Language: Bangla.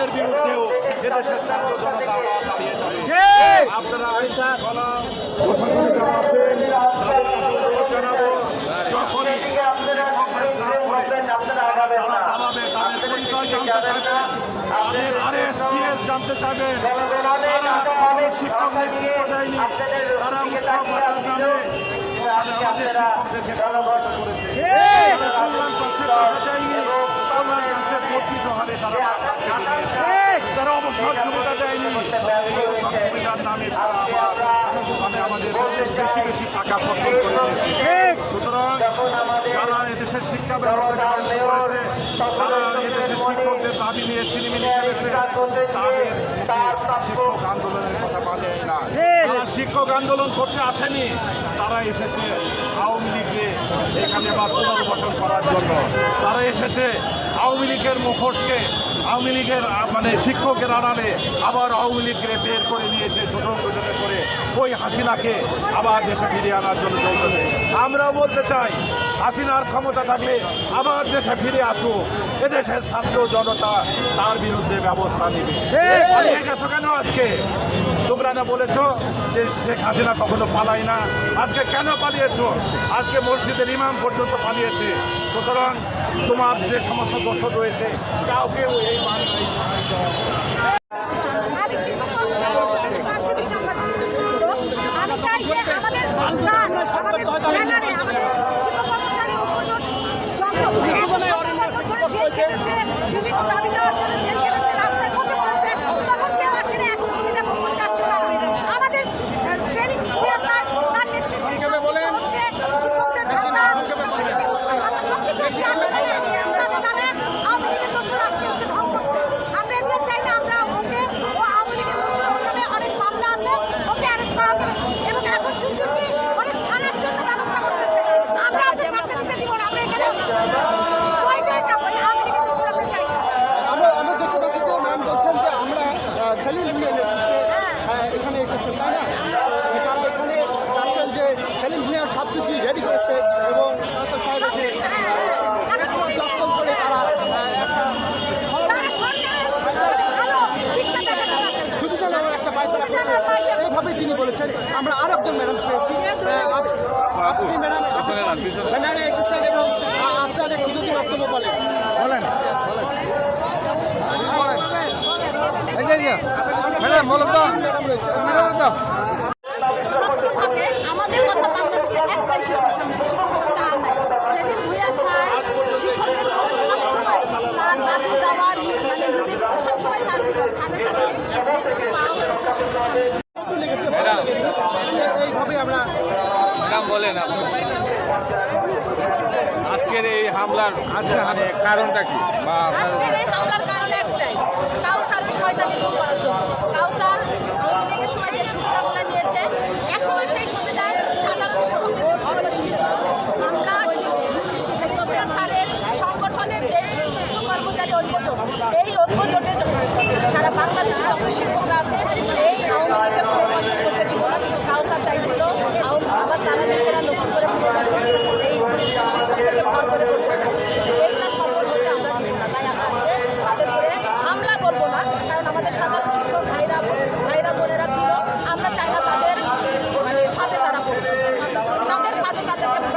তাদের বিরুদ্ধেও এদেশের ছাত্র জনতা দাঁড়িয়ে যাবে। আপনারা আইন শৃঙ্খলা প্রশাসনে যারা আছেন তাদের কাছে অনুরোধ জানাব যখনই শিক্ষকদের নাম করে তারা দাঁড়াবে তাদের পরিচয় জানতে চাইবেন তাদের আরএস সিএস জানতে চাইবেন তারা শিক্ষক নেতৃত্ব দেয়নি তারা উৎসব ভাতার নামে আমাদের শিক্ষকদেরকে করেছে কল্যাণ ট্রাস্টের দেয়নি। আমাদের বেশি বেশি টাকা শিক্ষা শিক্ষকদের দাবি শিক্ষক না শিক্ষক আন্দোলন করতে আসেনি তারা এসেছে আওয়ামী লীগকে এখানে আবার পুনর্বাসন করার জন্য। তারা এসেছে আওয়ামী লীগের মুখোশকে, আওয়ামী লীগের মানে শিক্ষকের আড়ালে আবার আওয়ামী লীগকে বের করে নিয়েছে ছোট ছোটতে করে। ওই হাসিনাকে আবার দেশে ফিরিয়ে আনার জন্য চলতেছে আমরাও বলতে চাই হাসিনার ক্ষমতা থাকলে আবার দেশে ফিরে আসুক। এদেশের ছাত্র জনতা তার বিরুদ্ধে ব্যবস্থা নেবে। পালিয়ে গেছো কেন আজকে? তোমরা না বলেছ যে শেখ হাসিনা কখনো পালায় না? আজকে কেন পালিয়েছো? আজকে মসজিদের ইমাম পর্যন্ত পালিয়েছে। সুতরাং তোমার যে সমস্ত দোষ রয়েছে কাউকে এই মান খেটেছে বিভিন্ন দাবি দেওয়ার জন্য জেল রাস্তায় বসে পড়েছে, তখন কেউ এখন সুবিধা আমাদের হচ্ছে, শিক্ষকদের হচ্ছে আপনাদের ইসলামে তারা আওয়ামী লীগের দোষর রাষ্ট্রীয় হচ্ছে ধ্বংস করতে আমরা এগুলো চাই না আমরা ওকে ও আওয়ামী লীগের দোষর ওর নামে অনেক মামলা আছে ওকে অ্যারেস্ট করা হবে এবং এখন শুনতেছি অনেক ছাড়ার জন্য ব্যবস্থা করতেছে আমরা ওকে ছাড়তে দিতে দিব না আমরা এখানে শহীদ হয়ে যাব এই আওয়ামী লীগের দোষর আমরা চাই না আমরা আমরা দেখতে পাচ্ছি যে ম্যাম বলছেন যে আমরা আহ, সেলিম ভুঁইয়া নেতৃত্বে আহ, এখানে এসেছেন তাই না আহ, তারা এখানে চাচ্ছেন যে সেলিম ভুঁইয়ার সব কিছুই রেডি করেছে এবং তাতে সাহেব এসে আহ, দখল করে তারা আহ, একটা ফল তারা সরকারের ভালো দিকটা দেখাতে চাচ্ছে সুবিধাজনক একটা পায়তারা করছে এইভাবে তিনি বলেছেন আমরা আর একজন ম্যাডাম পেয়েছি আহ, আপ- আপনি ম্যাডাম ব্যানারে এসেছেন এবং আপনাদের কিছু একটু যদি বক্তব্য বলেন। বলেন। বলেন। ম্যাডাম বলেন তো। ম্যাডাম তো সত্যভাবে আমাদের কথা বাংলাদেশে একটাই শিক্ষক সমিতি শিক্ষক সমিতি আর নাই সেলিম ভুইয়া স্যার শিক্ষকদের জন্য সবসময় তার দাবি দাবার মানে নিবেদিত সবসময় স্যার ছিল ছাড়ে থাকে যেটুকু পাওয়া হয়েছে শিক্ষক সমিতি লেগেছে এইভাবে আমরা ম্যাডাম বলেন আজকের এই হামলার মানে কারণটা কি? বা আজকের এই হামলার কারণ একটাই কাউসারের শয়তানি দূর করার জন্য। কাউসার নিয়েছে, এখনও সেই সাধারণ সুবিধা স্যারের সংগঠনের যে কর্মচারী এই সারা বাংলাদেশে যত শিক্ষকরা আছে তাদেরকে